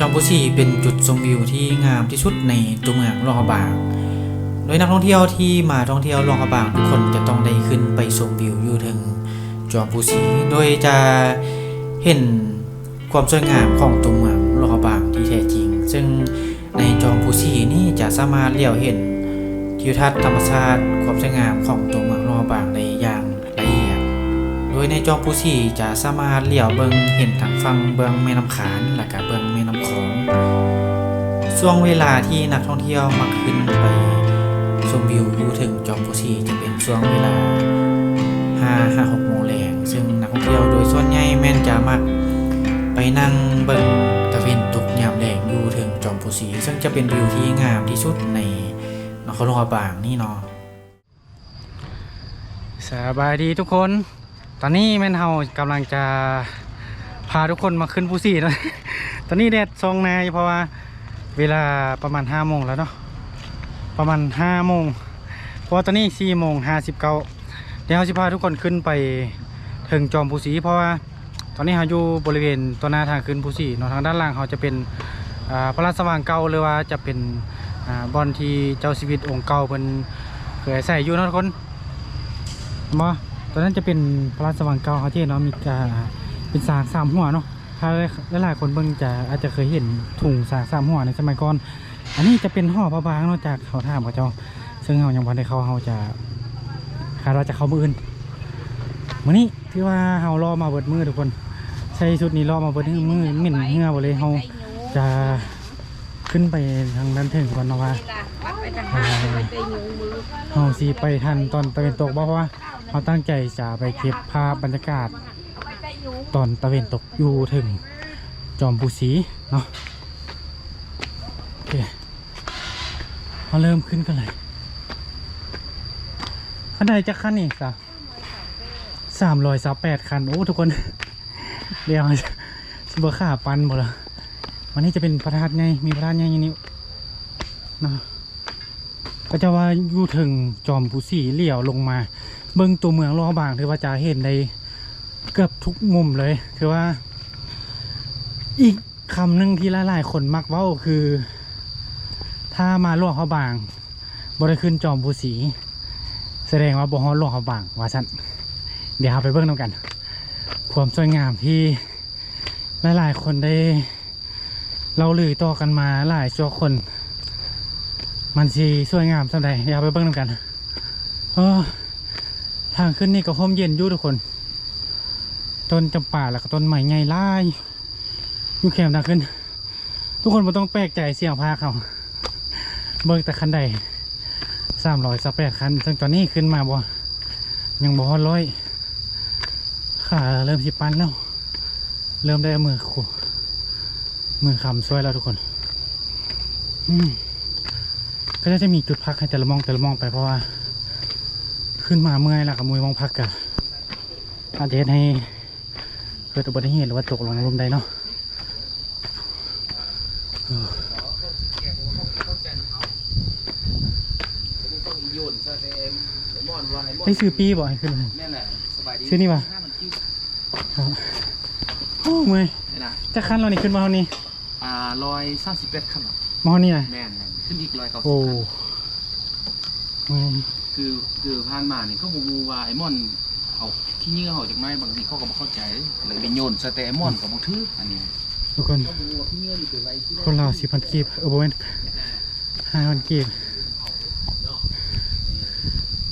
จอมพูชีเป็นจุดชมวิวที่งามที่สุดในตัวเมืองลองกระบาง โดยนักท่องเที่ยวที่มาท่องเที่ยวลองกระบางทุกคนจะต้องได้ขึ้นไปชมวิวอยู่ถึงจอมพูชีโดยจะเห็นความสวยงามของตัวเมืองลองกระบางที่แท้จริง ซึ่งในจอมพูชีนี่จะสามารถเลี้ยวเห็นทิวทัศน์ธรรมชาติความสวยงามของตัวเมืองลองกระบางได้อย่างละเอียดโดยในจอมพูชีจะสามารถเลี้ยวเบิงเห็นทางฝั่งเบืองแม่น้ำขานและก็เบือง แม่น้ำโขงช่วงเวลาที่นักท่องเที่ยวมักขึ้นไปชมวิวอยู่ถึงจอมพูชีจะเป็นช่วงเวลา5 5 6โมงแรงซึ่งนักท่องเที่ยวโดยส่วนใหญ่แม่นจะมักไปนั่งเบิงตะเวนตกยามแดงอยู่ถึงจอมพูชีซึ่งจะเป็นวิวที่งามที่สุดในนครหลวงพระบางนี่เนาะสบายดีทุกคน ตอนนี้แม่นเฮากำลังจะ พาทุกคนมาขึ้นภูสีนะตอนนี้แดดซองนายเพราะว่าเวลาประมาณ5โมงแล้วเนาะประมาณ5โมงเพราะตอนนี้4โมง59เก้าเดี๋ยวเราจะพาทุกคนขึ้นไปถึงจอมภูสีเพราะว่าตอนนี้เราอยู่บริเวณตัวหน้าทางขึ้นภูสีเนาะทางด้านล่างเขาจะเป็นพระราชสว่างเก่าหรือว่าจะเป็นอ่าบอนที่เจ้าชีวิตองค์เก่าเพิ่นเคยใส่อยู่นะทุกคนมาตอนนั้นจะเป็นพระราชสวังเก่าเขาที่เนาะมีการ เป็นสากสามหัวเนาะถ้าหลายๆคนเบิ่งจะอาจจะเคยเห็นถุงสากสามหัวในสมัยก่อน อันนี้จะเป็นห่อพระบางเนาะจากเขาถามเขาเจ้า ซึ่งเรายังพอได้เขาเราจะคาดว่าจะเข้ามืออื่นมื้อนี้ที่ว่าเรารอมาเบิดมือทุกคน ใช้ชุดนี้รอมาเบิดมือเหม็นเหงื่อบ่เลยเราจะขึ้นไปทางด้านถึงก่อนเนาะว่าเฮาสิไปทันตอนตะเวนตกบ่เพราะว่าเราตั้งใจจะไปเก็บภาพบรรยากาศ ตอนตะเวนตกอยู่ถึงจอมปูสีเนาะโอเคเราเริ่มขึ้นกันเลยคันใดจะขั้นอีกสะสามร้อยสามแปดคัน โอ้ ทุกคน เดี๋ยวสิบขาปันหมดละวันนี้จะเป็นประธานไงมีประธานไงอย่างนี้เนาะก็จะว่าอยู่ถึงจอมผู้สีเหลี่ยวลงมา เบิ่งตัวเมืองรอบางถือว่าจะเห็นใน เกือบทุกมุมเลยถือว่า อีกคำหนึ่งที่หลายๆคนมักเว้าคือ ถ้ามาหลวงเขาบางบริขึ้นจอมผู้สี แสดงว่าบ่ฮอดหลวงเขาบางว่าสันเดี๋ยวเราไปเบิ่งนำกันความสวยงามที่หลายๆคนได้ เราลือต่อกันมาหลายชั่วคน มันสีสวยงามสักใดอยากไปเบิ่งนำกันเออทางขึ้นนี่ก็ห่มเย็นอยู่ทุกคน ต้นจำป่าแล้วก็ต้นไม้ใหญ่หลายอยู่แคมทางขึ้น ทุกคนไม่ต้องแปลกใจเสียงพาเขาเบิ่งแต่คันใดสามร้อยสักแปดคัน ซึ่งตอนนี้ขึ้นมาบ่ยังบ่อร้อยขาเริ่มสิปันแล้ว เริ่มได้เมือขู่มือคำช่วยแล้วทุกคน อืมก็จะมีจุดพักให้แต่ละมองแต่ละมองไปเพราะว่า ขึ้นมาเมื่อยแล้วกับมวยมองพักกันอาจจะเฮ็ดให้ เกิดอุบัติเหตุหรือว่าตกลงลมใดเนาะเออได้ซื้อปีบ่ให้ขึ้นเลยแม่นแหละสบายดีชื่อนี่ปะห้ามันคิวครับโอ้เมื่อยนี่นะจะคันเรานี่ขึ้นมาเท่านี้อ่าร้อยสามสิบเอ็ดขั้นหรอมาเท่านี้นะแม่นแม่นขึ้นอีกร้อยเก้าสิบโอ้ขั้นเมื่อยคือคือผ่านมาเนี่ยเขาบอกว่าไอ้มอนเอา ขี้เหงื่อเขาจากไม้บางทีเขาก็บ่เข้าใจเลยไปโยนสเตไอ้มอนกับบ่ถืออันนี้ทุกคนเขาบอกว่าว้ที่คนเราสิพันกีบเออโบเวนห้าพันกีบ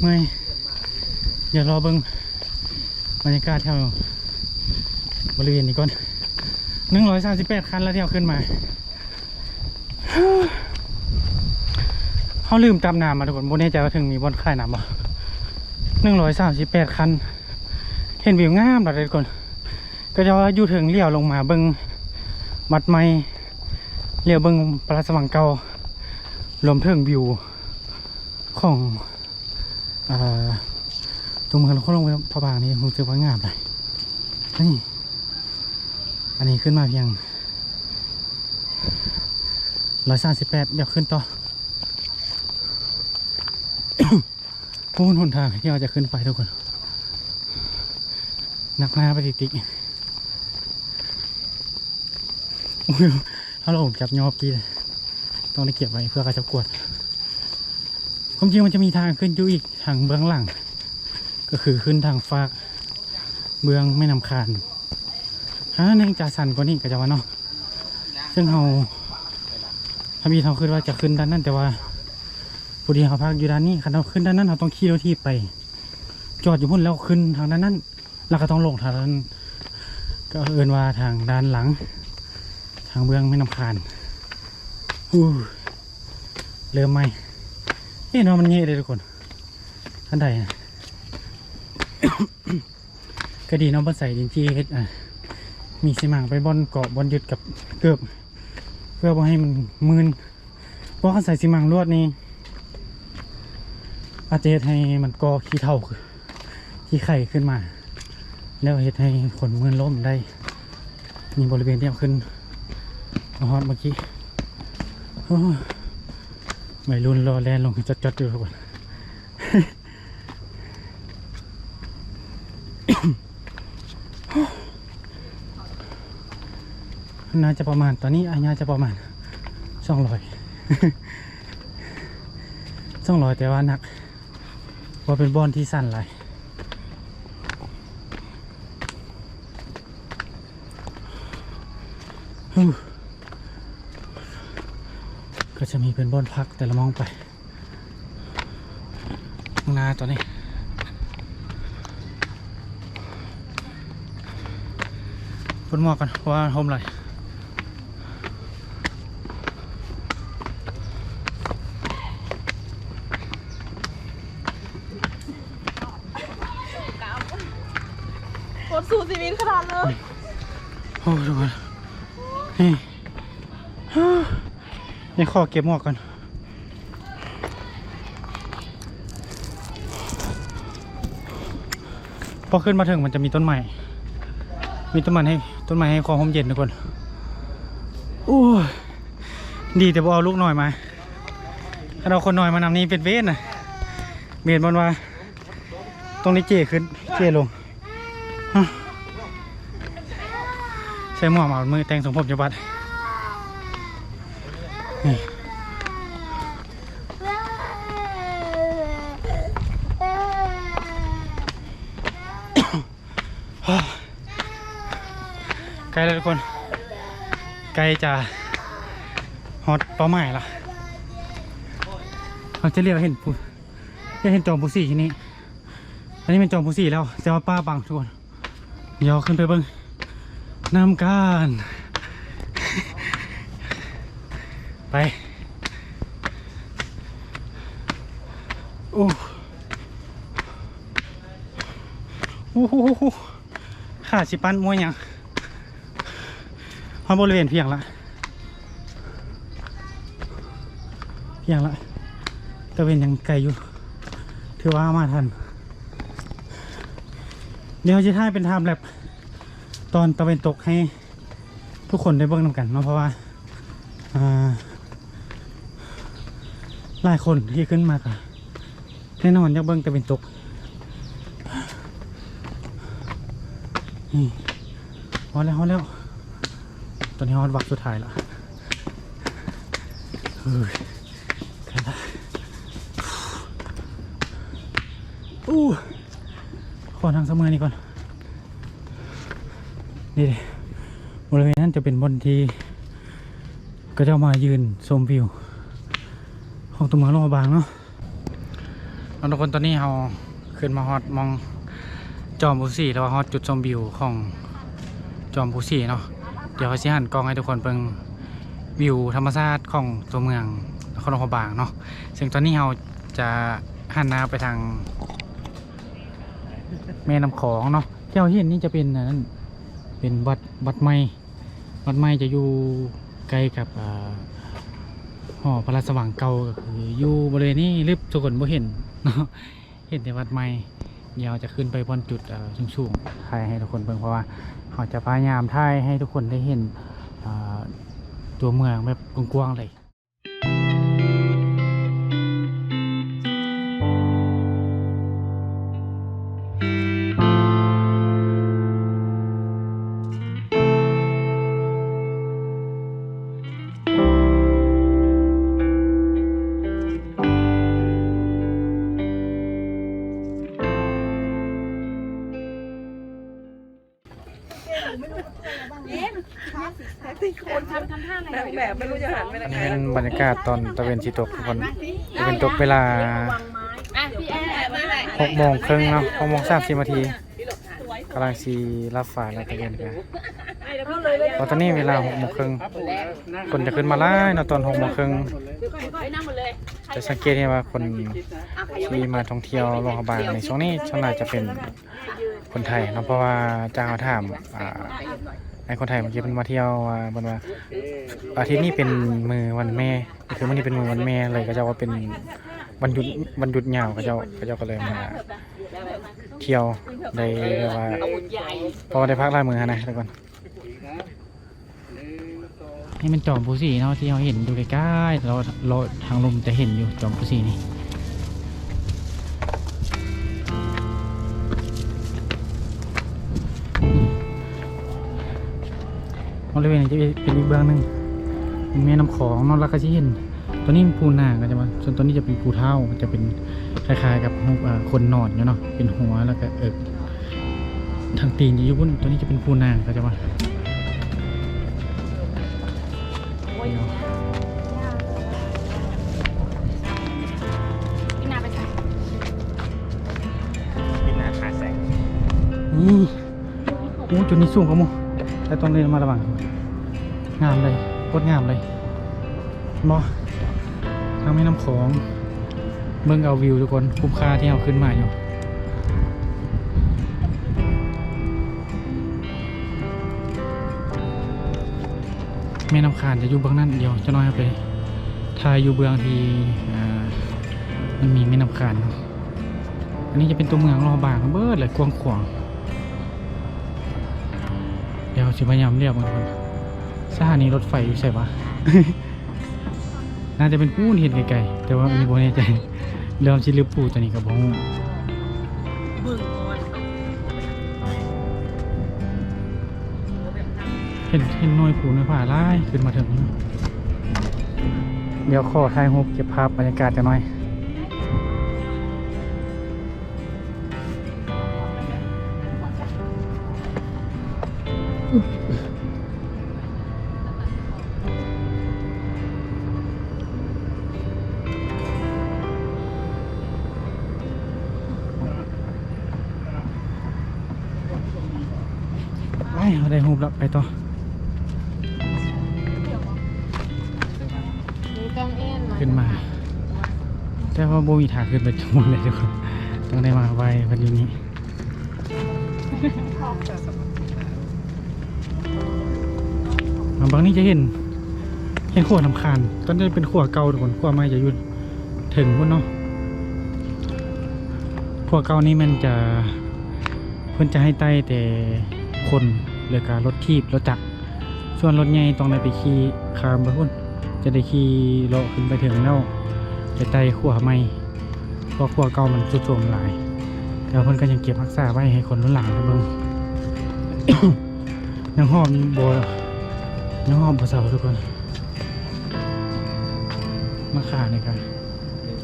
เมื่อยเดี๋ยวรอเบิ้งบรรยากาศแถวบริเวณนี้ก่อนหนึ่งร้อยสามสิบแปดคันแล้วที่เอาขึ้นมาเขาลืมจำน้ำมาทุกคนบนนี้ใจว่าถึงมีบนค่ายน้ำบ่หนึ่งร้อยสามสิบแปดคัน เห็นวิวงามแบบทุกคน ก็จะว่าอยู่ถึงเลี้ยวลงมาเบิงวัดไม้เรียกเบิงปราสวังเก่ารวมถึงวิวของอ่าตรงเมืองเขาลงไปพระบางนี่รู้สึกว่างามเลยนี่อันนี้ขึ้นมาเพียงร้อยสามสิบแปดเดี๋ยวขึ้นต่อพูนหนทางที่เราจะขึ้นไปทุกคน นักหน้าไปติกๆอุ้ยถ้าเราผมจับยอปีเลยต้องได้เก็บไว้เพื่อการจับกวดความจริงมันจะมีทางขึ้นอยู่อีกทางเบื้องหลัง ก็คือขึ้นทางฟากเบื้องไม่นำคานฮะนั่งจะสั่นกว่านี้ก็จะว่าเนาะซึ่งเราถ้ามีทางขึ้นว่าจะขึ้นด้านนั้นแต่ว่าพอดีเขาพักอยู่ด้านนี้คันเราขึ้นด้านนั้นเราต้องขี่รถที่ไป จอดอยู่พุ่นแล้วขึ้นทางด้านนั้น แล้วก็ต้องลงทางนั้นก็เอินว่าทางด้านหลัง ทางเบื้องไม่นำคานอู้เริ่มไหมเอ๊ะเนาะมันเงี้ยเลยทุกคนท่านใดนะก็ดีเนาะบนใส่ดินจีเฮ็ดอะมีสิมังไปบอนเกาะบอนยึดกับเกือบเพื่อบ่ให้มันมืนเพราะเขาใส่สิมังลวดนี่อาจจะเฮ็ดให้มันก่อขี้เท่าขี้ไข่ขึ้นมา แล้วเฮ็ดให้ขนมืนล้มได้ มีบริเวณที่เอาขึ้นฮอตเมื่อกี้ไม่รุนรอแลนลงจัดจัดๆอยู่ทุกคนน่าจะประมาณตอนนี้อาญาจะประมาณสองร้อยสองร้อยแต่ว่าหนักว่าเป็นบอลที่สั้นหลายฮู้ก็ จะมีเป็นบอลพักแต่ละมองไปข้างหน้าตอนนี้พุ่นหมอกกันว่าโฮมไรโคตรสู้ชีวิตขนาดเลย โอ้ทุกคนนี่ ฮ่ายังขอเก็บหมวกกันพอขึ้นมาถึงมันจะมีต้นไม้มีต้นไม้ให้ต้นไม้ให้ความร่มเย็นทุกคนโอ้ดีแต่บเอาลูกหน่อยมาถ้าเราคนหน่อยมานำนี้เป็นเวทนะเบียนบนว่า ตรงนี้เจขึ้นเจลงใช้หมวกหมามือแต่งสมผมจังบัด นี่ใกล้แล้วทุกคนใกล้จะฮอตเป้าหมายละเราจะเรียกเห็นผู้จะเห็นจอมผู้สี่ที่นี่อันนี้เป็นจอมผู้สี่แล้วแต่ว่าป้าบังทุกคนเดี๋ยวขึ้นไปเบิ้งนำการ ไปโอ้โอ้โหขาดสิปันมวยยังพอบริเวณเพียงละ เพียงละตะเวนยังไกลอยู่ ถือว่ามาทัน เดี๋ยวจะท่ายเป็นไทม์แลปตอนตะเวนตกให้ทุกคนได้เบิ่งนำกันเนาะเพราะว่าอ่า หลายคนที่ขึ้นมาก็แน่นอนยากเบิ่งตะเวนตกนี่ฮอดแล้วฮอดแล้ว ตอนนี้ฮอดวักสุดท้ายล้วเฮ้ยกล้ละอู้ขอทางเสมอนี่ก่อน นี่ดิบริเวณนั้นจะเป็นบนที่ก็จะมายืนชมวิว ของตัวเมืองลงมาบางเนาะเอาทุกคนตอนนี้เราขึ้นมาฮอตมองจอมบูซี่แล้วฮอตจุดชมวิวของจอมบูซี่เนาะเดี๋ยวเขาสิหันกล้องให้ทุกคนเบิ่งวิวธรรมชาติของตัวเมืองนครหลวงบางเนาะซึ่งตอนนี้เราจะหันหน้าไปทาง แม่น้ำของเนาะที่เราเห็นนี่จะเป็นนั้นเป็นวัดวัดไม้วัดไม้จะอยู่ใกล้กับ หอพระราชวังเก่าก็คืออยู่บริเวณนี้ลึบทุกคนบ่เห็นเนาะเห็นแต่วัดใหม่เดี๋ยวจะขึ้นไปบนจุดอ่าสูงๆถ่ายให้ทุกคนเบิ่งเพราะว่าเขาจะพยายามถ่ายให้ทุกคนได้เห็นตัวเมืองแบบกว้างๆเลย อันไหนนี้เป็นบรรยากาศตอนตะเวนสีตกทุกคนตะเวนตกเวลาอะพี่แอนมาไหนหกโมงครึ่งเนาะหกโมงสามสิบนาทีกำลังสีรับฟ้าแล้วตะเวนกันเพราะตอนนี้เวลาหกโมงครึ่งคนจะขึ้นมาไล่เนาะตอนหกโมงครึ่งจะสังเกตเห็นว่าคนที่มาท่องเที่ยวลงกระบางในช่วงนี้ช่วงไหนจะเป็นคนไทยเนาะเพราะว่าจ้างเขาถามอ่า ไอ้คนไทยเมื่อกี้เป็นมาเที่ยวว่าบนว่าอาทิตย์นี้เป็นมือวันแม่คือวันนี้เป็นมือวันแม่เลยก็จะว่าเป็นวันหยุดวันหยุดยาวก็จะก็จะก็เลยมาเที่ยวได้เรียกว่าพอได้พักหลายมือนะทุกคนนี่เป็นจอมผู้สีเนาะที่เราเห็นอยู่ใกล้ๆเราเราทางลมจะเห็นอยู่จอมผู้สีนี่ บริเวณนี้จะเป็นอีกเบื้องหนึ่งเป็นแม่น้ำของเนอกแล้วก็จะเห็นตัวนี้เป็นภูนาก็จะมาส่วนตัวนี้จะเป็นภูเท่าจะเป็นคล้ายๆกับรูปอ่าคนนอนอยู่เนาะเป็นหัวแล้วก็เอิกทางตีนจะอยู่บนตัวนี้จะเป็นภูนางก็จะมาเดี๋ยวพี่นาไปใส่นี่โอ้จุดนี้สูงกว่าหมู แต่ตอนนี้มาระวังงามเลยโคตรงามเลยบอทางแม่น้ำของเบิ่งเอาวิวทุกคนคุ้มค่าที่เอาขึ้นมาอยู่แม่น้ำขานจะอยู่เบื้องนั้นเดียวจะน้อยไปทายอยู่เบื้องที่มันมีแม่น้ำขานเนาะอันนี้จะเป็นตัวเมืองรอบางเบิดเลยกว้างขวาง เดี๋ยวสิพยายามเรียกมันก่อนสถานีรถไฟอยู่ใช่ปะน่าจะเป็นปูนเห็นไกลๆแต่ว่าอันนี้บ่แน่ใจเริ่มชิลือปูตัวนี้กับบ่ฮู้บึ้งก่อนเห็นเห็นหน่วยผูหน่วยผ่าไล่ขึ้นมาถึง เดี๋ยวขอถ่ายรูปเก็บภาพบรรยากาศกันหน่อย ต่อต้องเอ็นขึ้นมา แต่ว่าโบมีทางขึ้นไปทุกคนเลยทุกคนต้องได้มาไววันอยู่นี้อ่าบางนี้จะเห็น เห็นขวดน้ำคานตอนนี้เป็นขวดเก่าทุกคนขวดใหม่จะอยู่ถึงพุ่นเนาะขวดเก่านี้มันจะเพิ่นจะให้ไต่แต่คน หรือการรถทีบรถจักรส่วนรถใหญ่ต้องได้ไปขี่คามไปพุ่นจะได้ขี่เลาะขึ้นไปถึงแล้วไปไต่ขัวใหม่เพราะขัวเก่ามันสุดโทรมหลาย แต่เพิ่นก็ยังเก็บรักษาไว้ให้คนรุ่นหลังได้เบิ่งยังหอมบ่ยังหอมบ่เศร้าทุกคนมาขาเนี่ยครับ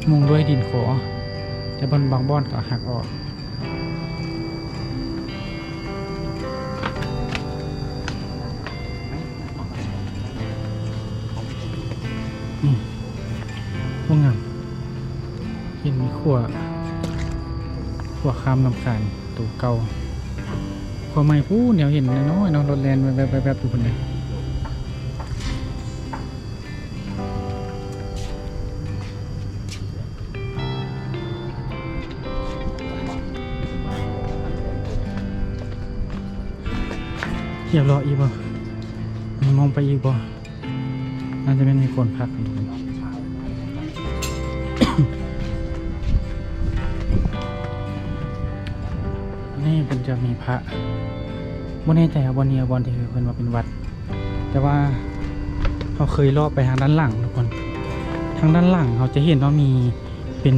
มุงด้วยดินขอแต่บนบางบ้อนก็หักออก ขัวขัวคามนำการตูเก่าขัวใหม่ผู้เดี๋ยวเห็นน้อยๆเนาะรถแลนแบบแบบอยู่คนเลยเรียบร้อยอีกบ่มีมองไปอีกบ่น่าจะเป็นมีคนพักอยู่ นี่เป็นจะมีพระบ่แน่ใจว่บนเนียบอนที่คือเพิ่นว่าเป็นวัด แต่ว่าเขาเคยลอบไปทางด้านหลังทุกคน ทางด้านหลังเขาจะเห็นว่ามีเป็น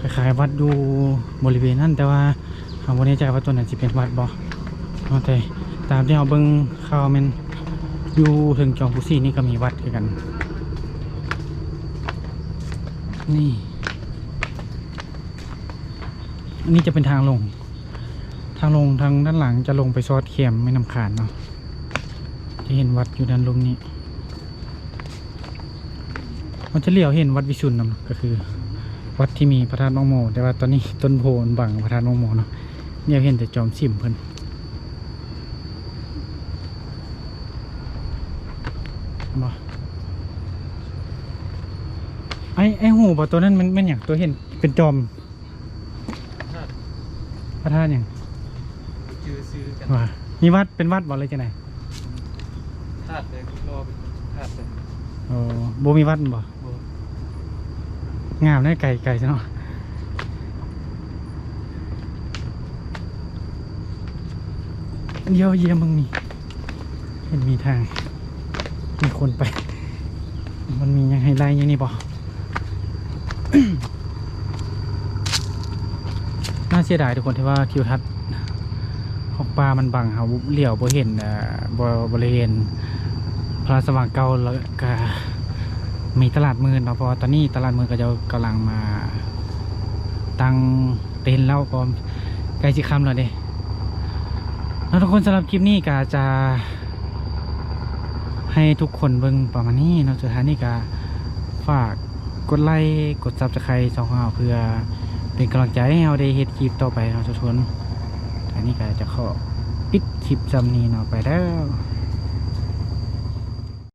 คล้ายๆวัดอยู่บริเวณนั้นแต่ว่าเขาบ่แน่ใจว่าตัวนั้นสิเป็นวัดบอาแต่ตามที่เราเบิ่งข่าวมันอยู่ถึงจอมพุซีนี่ก็มีวัดกัน นี่ อันนี้จะเป็นทางลงางลงทางด้านหลังจะลงไปซอดเข็มไม่นำขานเนาะจะเห็นวัดอยู่ด้านลมนี้มันจะเลี้ยวเห็นวัดวิชุนนำก็คือ วัดที่มีพระธาตุน้องโม แต่ว่าตอนนี้ต้นโพนบังพระธาตุน้องโมเนาะเนี่ยเห็นแต่จอมสิมเพิ่นบ่ไอไอหูบ่ตัวนั้นมันมันอย่างตัวเห็นเป็นจอมพระธาตุอย่าง ซื้อกันว่ามีวัดเป็นวัดบ่เลยจังไดธาตุเลยรอเป็นธาตุเลยโอ้บ่มีวัดบ่โอ้งามได้ไก่ไก่ซะเนาะเยี่ยวเยี่ยมมึงนี่เห็นมีทาง มีคนไป มันมียังไฮไลท์ยังนี่บ่น่าเสียดายทุกคนที่ว่าทิวทัศน์ ของปลามันบังเขาเหลี่ยวบ่เห็นบ่บริเวณพระสว่างเก่าแล้วก็มีตลาดมือเนาะเพราะตอนนี้ตลาดมือก็จะกำลังมา ตั้งเต็นท์แล้วก็ใกล้สิค่ำแล้วเด้แล้วทุกคนสำหรับคลิปนี้ก็จะ ให้ทุกคนเบิ่งประมาณนี้เนาะสุดท้ายนี่ก็ฝากกดไลค์กดซับสไครต์ช่องของเราเพื่อเป็นกำลังใจให้เราได้เฮ็ดคลิปต่อไปเนาะทุกคน อันนี้ก็จะขอปิดคลิปจำนี้เนาะไปแล้ว